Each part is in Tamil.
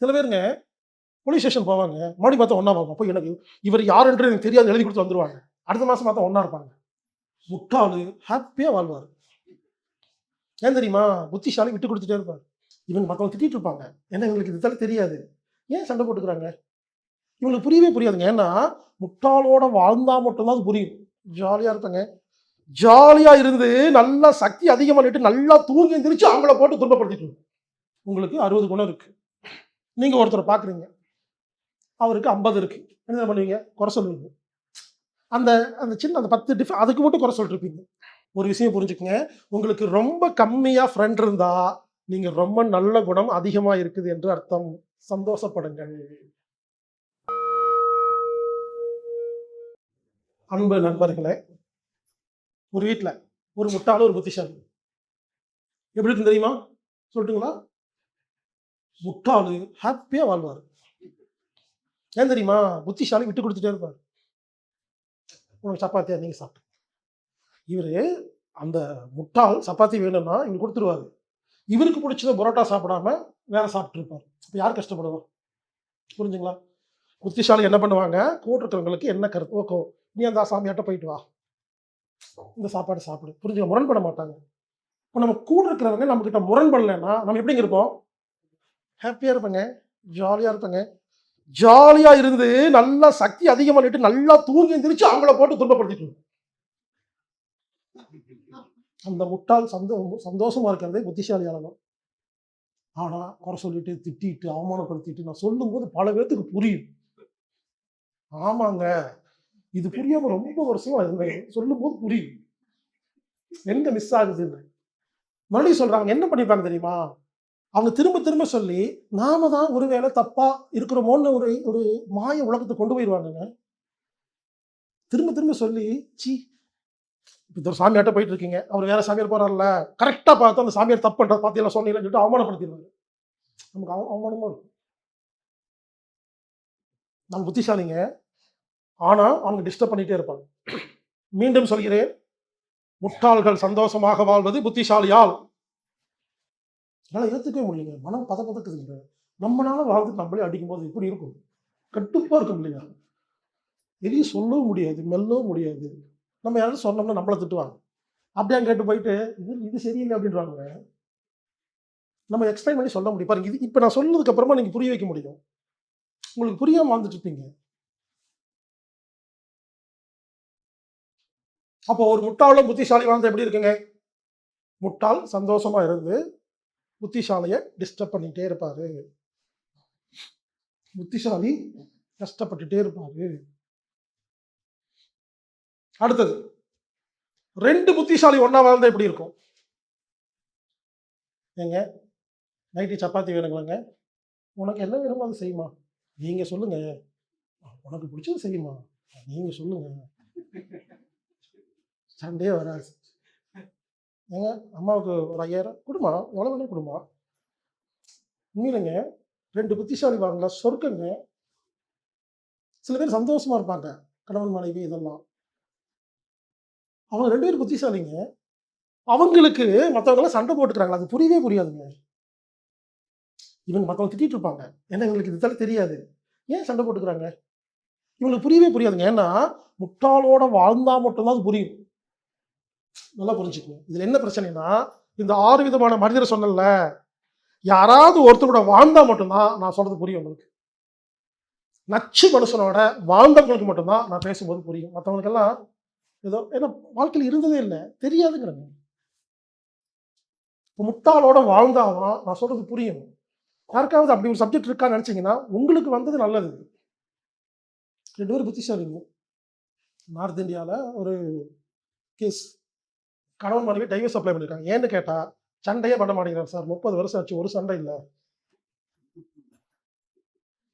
சில பேருங்க போலீஸ் ஸ்டேஷன் போவாங்க. மறுபடியும் பார்த்தா ஒன்றா பார்ப்போம் அப்போ எனக்கு இவர் யாருன்றது என்று எனக்கு தெரியாது எழுதி கொடுத்து வந்துருவாங்க. அடுத்த மாதம் பார்த்தா ஒன்றா இருப்பாங்க. முட்டாளு ஹாப்பியாக வாழ்வார். ஏன் தெரியுமா? புத்திசாலி விட்டு கொடுத்துட்டே இருப்பார். இவங்க மற்றவங்க திட்டிட்டு இருப்பாங்க. ஏன்னா இவங்களுக்கு இதுதான் தெரியாது. ஏன் சண்டை போட்டுக்கிறாங்க? இவங்களுக்கு புரியவே புரியாதுங்க. ஏன்னா முட்டாளோட வாழ்ந்தா மட்டும்தான் அது புரியும். ஜாலியாக இருப்பாங்க. ஜாலியாக இருந்து நல்லா சக்தி அதிகமாக நல்லா தூங்கி எந்திரிச்சு அவங்கள போட்டு துன்பப்படுத்திட்டு உங்களுக்கு அறுபது குணம் இருக்குது நீங்கள் ஒருத்தரை பார்க்குறீங்க அவருக்கு ஐம்பது இருக்குது என்ன பண்ணுவீங்க? குறை சொல்லுவீங்க. அந்த அந்த சின்ன அந்த பத்து டிஃப் அதுக்கு மட்டும் குறை சொல்லிருப்பீங்க. ஒரு விஷயம் புரிஞ்சுக்கங்க. உங்களுக்கு ரொம்ப கம்மியாக ஃப்ரெண்ட் இருந்தால் நீங்கள் ரொம்ப நல்ல குணம் அதிகமாக இருக்குது என்று அர்த்தம். சந்தோஷப்படுங்கள். அன்பு நண்பர்களே ஒரு வீட்டில் ஒரு முட்டாளும் ஒரு புத்திசாலி. எப்படி இருக்கும் தெரியுமா? சொல்லட்டுங்களா? முட்டாளு ஹாப்பியாக வாழ்வார். ஏன் தெரியுமா? புத்திசாலி விட்டு கொடுத்துட்டே இருப்பார். உனக்கு சப்பாத்தியா? நீங்கள் சாப்பிட்டு இவர் அந்த முட்டாள் சப்பாத்தி வேணும்னா இவர் கொடுத்துருவாரு. இவருக்கு பிடிச்சத பரோட்டா சாப்பிடாம வேற சாப்பிட்ருப்பார் இப்போ அப்போ யார் கஷ்டப்படுவா? புரிஞ்சுங்களா? புத்திசாலி என்ன பண்ணுவாங்க? கூட இருக்கிறவங்களுக்கு என்ன கருத்து? ஓகோ நீ அந்த சாமியாட்ட போயிட்டு வா. இந்த சாப்பாடு சாப்பிடு. புரிஞ்சுக்க? முரண்பட மாட்டாங்க. இப்போ நம்ம கூட இருக்கிறவங்க நம்மக்கிட்ட முரண்படலைன்னா நம்ம எப்படிங்க இருப்போம்? ஹாப்பியாக இருப்பேங்க ஜாலியாக இருப்பேங்க. ஜாலியாக இருந்து நல்லா சக்தி அதிகமாக பண்ணிட்டு நல்லா தூங்கி எந்திரிச்சு அவங்கள போட்டு துன்பப்படுத்திட்டு அந்த முட்டாள் சந்தோ சந்தோஷமாக இருக்கிறதே புத்திசாலியானதும் தான் குறை சொல்லிட்டு திட்டிட்டு அவமானப்படுத்திட்டு நான் சொல்லும்போது பல பேர்த்துக்கு புரியும். ஆமாங்க இது புரியாம ரொம்ப வருஷமா இருந்தேன். சொல்லும்போது புரியும். எங்க மிஸ் ஆகுதுன்னு. மறுபடியும் சொல்றாங்க என்ன பண்ணிப்பாங்க தெரியுமா? அவங்க திரும்ப திரும்ப சொல்லி நாம தான் ஒருவேளை தப்பா இருக்கிறோமோன்னு ஒரு ஒரு மாய உலகத்தை கொண்டு போயிடுவாங்கங்க திரும்ப திரும்ப சொல்லி சி இப்போ ஒரு சாமியாட்ட போயிட்டு இருக்கீங்க. அவர் வேற சாமியார் போறாருல்ல. கரெக்டா பார்த்து அந்த சாமியார் தப்பு பண்ற பாத்தியெல்லாம் சொன்னீங்கன்னு சொல்லிட்டு அவமானப்படுத்திடுவாரு. நமக்கு அவ- அவமானமா இருக்கும். நம்ம புத்திசாலிங்க. ஆனா அவங்க டிஸ்டர்ப் பண்ணிட்டே இருப்பாங்க. மீண்டும் சொல்கிறேன். முட்டாள்கள் சந்தோஷமாக வாழ்வது புத்திசாலியால். என்னால் ஏற்றுக்கவே முடியலைங்க. மனம் பத பதக்குதுங்க நம்மளால வாழ்ந்து நம்மளே அடிக்கும்போது இப்படி இருக்கும். கட்டுப்பாக இருக்கும் இல்லையா? வெளியே சொல்லவும் முடியாது மெல்லவும் முடியாது. நம்ம யாரும் சொன்னோம்னா நம்மளை திட்டுவாங்க. அப்படியே கேட்டு போயிட்டு இது இது சரியில்லை அப்படின்றாங்க. நம்ம எக்ஸ்பிளைன் பண்ணி சொல்ல முடியும். பாருங்க இது இப்போ நான் சொன்னதுக்கு அப்புறமா நீங்கள் புரிய வைக்க முடியும். உங்களுக்கு புரியாமல் வாழ்ந்துட்டு இருப்பீங்க அப்போ ஒரு முட்டாளும் புத்திசாலி வாழ்ந்து எப்படி இருக்குங்க? முட்டாள் சந்தோஷமா இருந்து புத்திசாலியை டிஸ்டர்ப் பண்ணிட்டே இருப்பாரு. புத்திசாலி கஷ்டப்பட்டுட்டே இருப்பாரு. அடுத்தது ரெண்டு புத்திசாலி ஒன்னா வாழ்ந்தா எப்படி இருக்கும்? ஏங்க நைட்டு சப்பாத்தி வேணுங்களாங்க? உனக்கு என்ன வேணுமோ அதை செய்யுமா நீங்க சொல்லுங்க. உனக்கு பிடிச்சது செய்யுமா நீங்க சொல்லுங்க. சண்டே வராது. ஏங்க அம்மாவுக்கு ஒரு ஐயாயிரம் கொடுமா? எவ்வளோ வேணும் கொடுமா. உண்மையிலங்க ரெண்டு புத்திசாலி வாங்கல சொர்க்கங்க. சில பேர் சந்தோஷமா இருப்பாங்க கணவன் மனைவி இதெல்லாம். அவங்க ரெண்டு பேரும் புத்திசாலிங்க. அவங்களுக்கு மற்றவங்களாம் சண்டை போட்டுக்கிறாங்களா? அது புரியவே புரியாதுங்க. இவங்க மற்றவங்க திட்டிட்டு இருப்பாங்க. ஏன்னா எங்களுக்கு இதெல்லாம் தெரியாது. ஏன் சண்டை போட்டுக்கிறாங்க? இவங்களுக்கு புரியவே புரியாதுங்க. ஏன்னா முட்டாளோட வாழ்ந்தா மட்டும்தான் அது புரியும். நல்லா புரிஞ்சுக்கணும் இதில் என்ன பிரச்சனைனா இந்த ஆறு விதமான மனிதரை சொன்னல யாராவது ஒருத்தர் கூட வாழ்ந்தா மட்டும்தான் நான் சொல்றது புரியும் உங்களுக்கு. நச்சு மனுஷனோட வாழ்ந்தவங்களுக்கு மட்டும்தான் நான் பேசும்போது புரியும். மற்றவங்களுக்கெல்லாம் ஏதோ ஏன்னா வாழ்க்கையில் இருந்ததே இல்லை. தெரியாதுங்கிறாங்க இப்போ முட்டாளோட வாழ்ந்தாதான் நான் சொல்றது புரியும். யாருக்காவது அப்படி ஒரு சப்ஜெக்ட் இருக்கான்னு நினைச்சீங்கன்னா உங்களுக்கு வந்தது நல்லது. ரெண்டு பேரும் புத்திசாலிங்க நார்த் இந்தியாவில் ஒரு கேஸ் கணவன் மனைவி டைவர்ஸ் அப்ளை பண்ணியிருக்காங்க ஏன்னு கேட்டால் சண்டையே பண்ண மாட்டேங்கிறார் சார். முப்பது வருஷம் ஆச்சு ஒரு சண்டை இல்லை.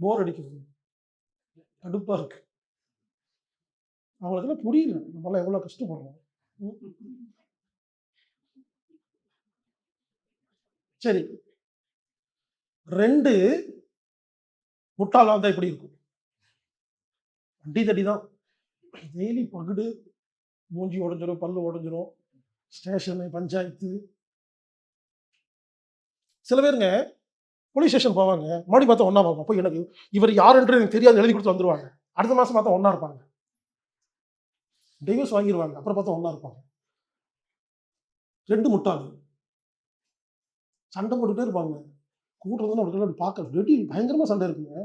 போர் அடிக்குது கடுப்பாக இருக்கு. அவங்களுக்குலாம் புரியல. நம்மளாம் எவ்வளோ கஷ்டப்படுறோம். சரி. ரெண்டு முட்டாளா தான் இப்படி இருக்கும். அடி தடி தான் டெய்லி பகுடு மூஞ்சி உடஞ்சிரும் பல்லு உடஞ்சிரும். ஸ்டேஷனு பஞ்சாயத்து. சில பேருங்க போலீஸ் ஸ்டேஷன் போவாங்க. மறுபடியும் பார்த்தா ஒன்றா பார்ப்போம் அப்போ எனக்கு இவர் யாருன்றது எனக்கு தெரியாது எழுதி கொடுத்து வந்துருவாங்க. அடுத்த மாதம் பார்த்தா ஒன்றா இருப்பாங்க. டைவர்ஸ் வாங்கிடுவாங்க அப்புறம் பார்த்தா ஒன்றா இருப்பாங்க. ரெண்டு முட்டாள். சண்டை போட்டுக்கிட்டே இருப்பாங்க. கூட்டுறதுன்னு ஒரு அப்படி பார்க்க வெடி பயங்கரமாக சண்டை இருக்குங்க.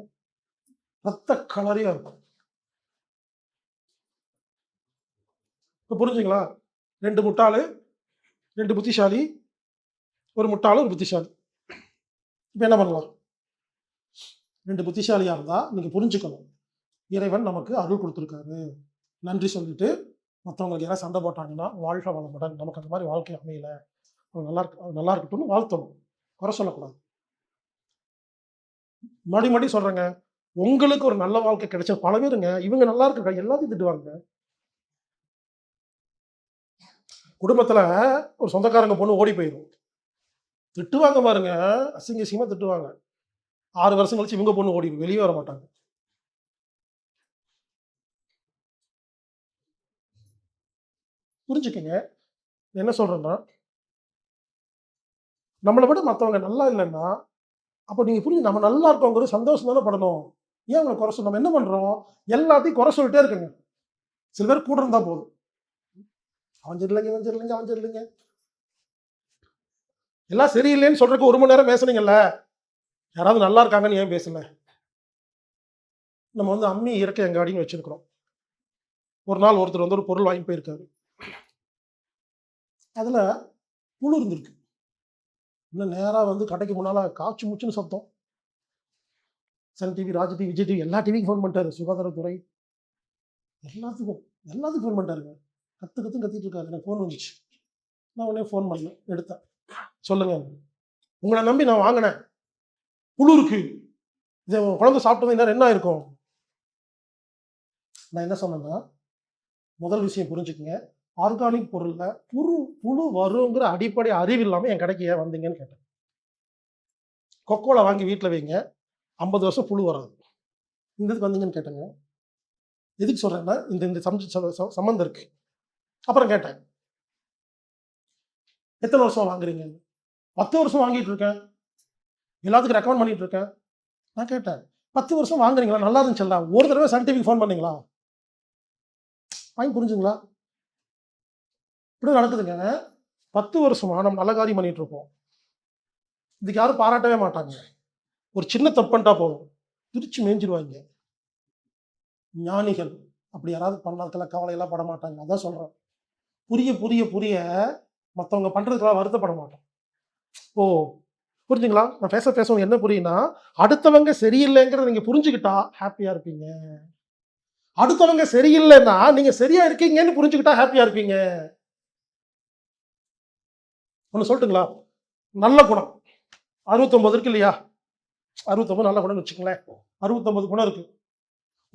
ரத்த கலரையாக இருக்கும். இப்போ புரிஞ்சுங்களா ரெண்டு முட்டாள் ரெண்டு புத்திசாலி ஒரு முட்டாள் ஒரு புத்திசாலி. இப்போ என்ன பண்ணலாம்? ரெண்டு புத்திசாலியாக இருந்தால் நீங்கள் புரிஞ்சுக்கணும். இறைவன் நமக்கு அருள் கொடுத்துருக்காரு. நன்றி சொல்லிட்டு மற்றவங்களுக்கு யாராவது சண்டை போட்டாங்கன்னா வாழ்க வளமுடன். நமக்கு அந்த மாதிரி வாழ்க்கை அமையல. அவங்க நல்லா இருக்கு நல்லா இருக்கட்டும்னு வாழ்த்தணும். குறை சொல்லக்கூடாது. மறுபடி மறுபடி சொல்கிறேங்க உங்களுக்கு ஒரு நல்ல வாழ்க்கை கிடைச்ச பல பேருங்க இவங்க நல்லா இருக்காங்க எல்லாத்தையும் திட்டுவாங்க. குடும்பத்தில் ஒரு சொந்தக்காரங்க பொண்ணு ஓடி போயிடும் திட்டுவாங்க பாருங்க. அசிங்க அசிங்கமாக திட்டுவாங்க. ஆறு வருஷம் கழிச்சு இவங்க பொண்ணு ஓடி வெளியே வர மாட்டாங்க. புரிஞ்சுக்கங்க. என்ன சொல்றேன்னா நம்மளை விட மற்றவங்க நல்லா இல்லைன்னா அப்போ நீங்கள் புரிஞ்சு நம்ம நல்லா இருக்கோங்கிறது சந்தோஷம் தானே படணும். ஏன் அவங்களை குறை சொல்ல நம்ம என்ன பண்ணுறோம் எல்லாத்தையும் குறை சொல்லிட்டே இருக்குங்க. சில பேர் கூட இருந்தால் போதும். அவன் சரியில்லைங்க இவன் சரியில்லைங்க அவன் சரியில்லைங்க எல்லாம் சரியில்லைன்னு சொல்றதுக்கு ஒரு மணி நேரம் பேசுனீங்கல்ல? யாராவது நல்லா இருக்காங்கன்னு ஏன் பேசல? நம்ம வந்து அம்மி இயற்கை எங்க அடின்னு வச்சிருக்கிறோம். ஒரு நாள் ஒருத்தர் வந்து ஒரு பொருள் வாங்கி போயிருக்காரு. அதுல புழு இருந்திருக்கு. இன்னும் நேராக வந்து கடைக்கு முன்னால காய்ச்சி முச்சுன்னு சத்தம். Sun TV Raj TV Vijay TV எல்லா டிவிக்கும் ஃபோன் பண்ணிட்டாரு. சுகாதாரத்துறை. எல்லாத்துக்கும் எல்லாத்துக்கும் ஃபோன் பண்ணிட்டாருங்க. கற்று கத்து கத்திட்டு இருக்காரு. எனக்கு ஃபோன் வந்துச்சு. நான் உடனே ஃபோன் பண்ணேன். எடுத்தேன். சொல்லுங்க. உங்களை நம்பி நான் வாங்கினேன். புழு இருக்கு. இதை உன் குழந்தை சாப்பிட்டது நேரம் என்ன இருக்கும் நான் என்ன சொன்னேன்னா முதல் விஷயம் புரிஞ்சுக்கங்க. ஆர்கானிக் பொருளில் புழு புழு வருங்கிற அடிப்படை அறிவு இல்லாமல் என் கடைக்கு ஏன் வந்தீங்கன்னு கேட்டேன். கொக்கோலை வாங்கி வீட்டில் வைங்க. ஐம்பது வருஷம் புழு வராது. இந்த இதுக்கு வந்தீங்கன்னு கேட்டேங்க. எதுக்கு சொல்கிறேன்னா இந்த இந்த சம் ச- ச- சம்மந்தம் இருக்குது அப்புறம் கேட்டேன். எத்தனை வருஷம் வாங்குறீங்க? பத்து வருஷம் வாங்கிட்டு இருக்கேன். எல்லாத்துக்கும் ரெக்கமெண்ட் பண்ணிட்டு இருக்கேன். நான் கேட்டேன் பத்து வருஷம் வாங்குறீங்களா? நல்லா இருந்துச்சுல்ல ஒரு தடவை சயின்டிஃபிக் ஃபோன் பண்ணீங்களா? வாங்கி புரிஞ்சுங்களா? இப்படி நடக்குதுங்க. பத்து வருஷமா நம்ம நல்ல காரியம் பண்ணிட்டு இருக்கோம். இதுக்கு யாரும் பாராட்டவே மாட்டாங்க. ஒரு சின்ன தப்புன்ட்டா போதும். திருச்சி மேய்ஞ்சிருவாங்க ஞானிகள் அப்படி யாராவது பண்ணாதுக்கெல்லாம் கவலையெல்லாம் பட மாட்டாங்க. அதான் சொல்றேன். புரிய புரிய புரிய மற்றவங்க பண்றதுக்கெல்லாம் வருத்தப்பட மாட்டோம். ஓ புரிஞ்சுங்களா? நான் பேச பேச என்ன புரியுன்னா அடுத்தவங்க சரியில்லைங்கிறத நீங்க புரிஞ்சுக்கிட்டா ஹாப்பியா இருப்பீங்க. அடுத்தவங்க சரியில்லைன்னா நீங்க சரியா இருக்கீங்கன்னு புரிஞ்சுக்கிட்டா ஹாப்பியா இருப்பீங்க. ஒன்று சொல்லட்டுங்களா? நல்ல குணம். அறுபத்தொம்பது இருக்கு இல்லையா? அறுபத்தொம்பது நல்ல குணம்னு வச்சுக்கங்களேன். அறுபத்தொம்பது குணம் இருக்கு.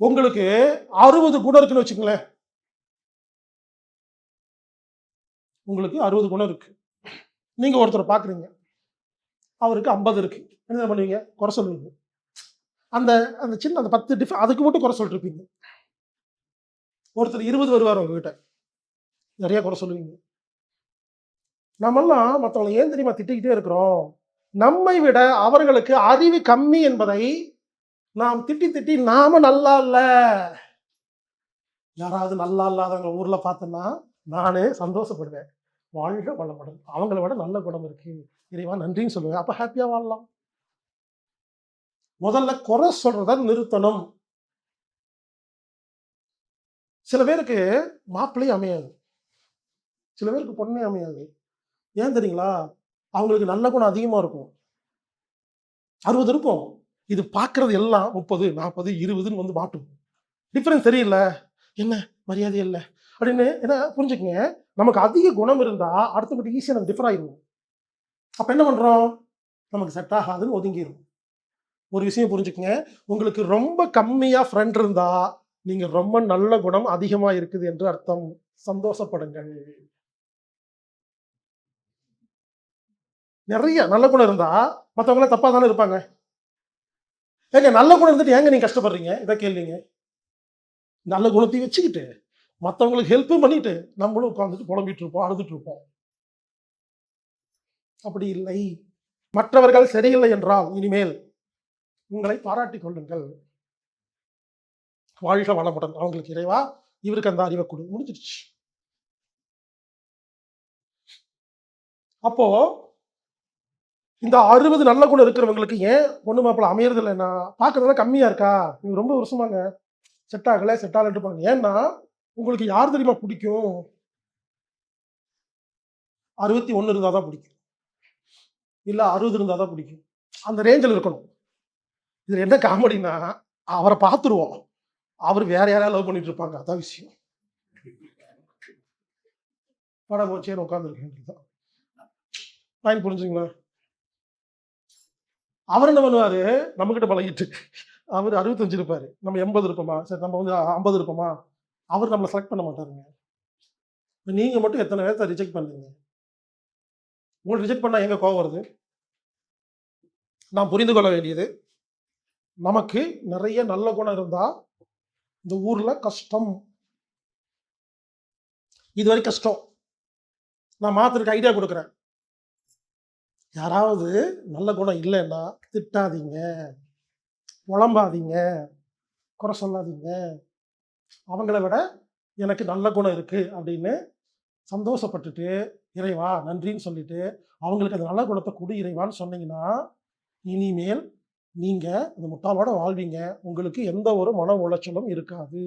உங்களுக்கு அறுபது குணம் இருக்குன்னு வச்சுக்கங்களேன். உங்களுக்கு அறுபது குணம் இருக்குது நீங்கள் ஒருத்தரை பார்க்குறீங்க அவருக்கு ஐம்பது இருக்குது என்ன பண்ணுவீங்க? குறை சொல்லுவீங்க. அந்த அந்த சின்ன அந்த பத்து டிஃப் அதுக்கு மட்டும் குறை சொல்லிட்டு ஒருத்தர் இருபது வருவார் உங்ககிட்ட. நிறைய குறை சொல்லுவீங்க. நம்மெல்லாம் மற்றவங்களை ஏன் தெரியுமா திட்டிக்கிட்டே இருக்கிறோம்? நம்மை விட அவர்களுக்கு அறிவு கம்மி என்பதை நாம் திட்டி திட்டி நாம நல்லா இல்லை. யாராவது நல்லா இல்லாதவங்க ஊரில் பார்த்தோன்னா நானே சந்தோஷப்படுவேன். வாழ்க வளமுடன். அவங்கள விட நல்ல குடம் இருக்கு. இறைவா நன்றின்னு சொல்லுவேன் அப்ப ஹாப்பியா வாழலாம். முதல்ல குறை சொல்றத நிறுத்தணும். சில பேருக்கு மாப்பிள்ளை அமையாது. சில பேருக்கு பொண்ணே அமையாது. ஏன் தெரியுங்களா? அவங்களுக்கு நல்ல குணம் அதிகமா இருக்கும். அறுபது இருக்கும். இது பார்க்கறது எல்லாம் முப்பது நாற்பது இருபதுன்னு வந்து மாட்டும். டிஃப்ரென்ஸ் தெரியல. என்ன? மரியாதை இல்லை. அப்படின்னு என்ன புரிஞ்சுக்கங்க. நமக்கு அதிக குணம் இருந்தால் அடுத்தபடி ஈஸியாக நம்ம டிஃபர் ஆகிடுவோம் அப்போ என்ன பண்ணுறோம் நமக்கு செட் ஆகாதுன்னு ஒதுங்கிடும் ஒரு விஷயம் புரிஞ்சுக்கங்க. உங்களுக்கு ரொம்ப கம்மியாக ஃப்ரெண்ட் இருந்தால் நீங்கள் ரொம்ப நல்ல குணம் அதிகமாக இருக்குது என்று அர்த்தம். சந்தோஷப்படுங்கள். நிறைய நல்ல குணம் இருந்தா மற்றவங்களாம் தப்பாக தானே இருப்பாங்க. ஏங்க நல்ல குணம் இருந்துட்டு ஏங்க நீங்கள் கஷ்டப்படுறீங்க? இதை கேள்விங்க நல்ல குணத்தையும் வச்சுக்கிட்டு மற்றவங்களுக்கு ஹெல்ப்பும் பண்ணிட்டு நம்மளும் உட்காந்துட்டு புலம்பிட்டு இருப்போம் அழுதுட்டு இருப்போம் அப்படி இல்லை. மற்றவர்கள் சரியில்லை என்றால் இனிமேல் உங்களை பாராட்டிக் கொள்ளுங்கள். வாழ்க வளமுடன். அவங்களுக்கு இறைவா இவருக்கு அந்த அறிவை கொடு. முடிஞ்சிருச்சு அப்போ இந்த அறுபது நல்ல குணம் இருக்கிறவங்களுக்கு ஏன் பொண்ணு மாப்பிள்ள அமையறது இல்லைன்னா பார்க்கறதுல கம்மியா இருக்கா? நீங்க ரொம்ப வருஷமாங்க. செட் ஆகலை செட் ஆகலன்னு ஏன்னா உங்களுக்கு யார் தெரியுமா பிடிக்கும்? அறுபத்தி ஒன்று இருந்தால் தான் பிடிக்கும். இல்லை அறுபது இருந்தால் தான் பிடிக்கும். அந்த ரேஞ்சில் இருக்கணும். இதில் என்ன காமெடினா அவரை பார்த்துருவோம். அவர் வேற யாரையா லவ் பண்ணிட்டு இருப்பாங்க. அதான் விஷயம். படம் சரி உட்காந்துருக்கேன் தான் லைன் புரிஞ்சுங்களா? அவர் என்ன பண்ணுவாரு? நம்மகிட்ட பழகிட்டு. அவர் அறுபத்தஞ்சு இருப்பாரு. நம்ம எண்பது இருப்போமா? சரி நம்ம வந்து ஐம்பது இருப்போமா? அவர் நம்மளை செலக்ட் பண்ண மாட்டாருங்க. நீங்கள் மட்டும் எத்தனை பேர்த்த ரிஜெக்ட் பண்ணுறீங்க உங்களை ரிஜெக்ட் பண்ணால் எங்கே கோவம் வருது? நான் புரிந்து கொள்ள வேண்டியது நமக்கு நிறைய நல்ல குணம் இருந்தால் இந்த ஊரில் கஷ்டம். இதுவரை கஷ்டம். நான் மாத்திரக்கு ஐடியா கொடுக்குறேன். யாராவது நல்ல குணம் இல்லைன்னா திட்டாதீங்க. புலம்பாதீங்க. குறை சொல்லாதீங்க. அவங்கள விட எனக்கு நல்ல குணம் இருக்குது அப்படின்னு சந்தோஷப்பட்டுட்டு இறைவா நன்றின்னு சொல்லிட்டு அவங்களுக்கு அந்த நல்ல குணத்தை கொடு இறைவான்னு சொன்னீங்கன்னா இனிமேல் நீங்கள் அந்த முட்டாளோட வாழ்வீங்க. உங்களுக்கு எந்த ஒரு மன உளைச்சலும் இருக்காது.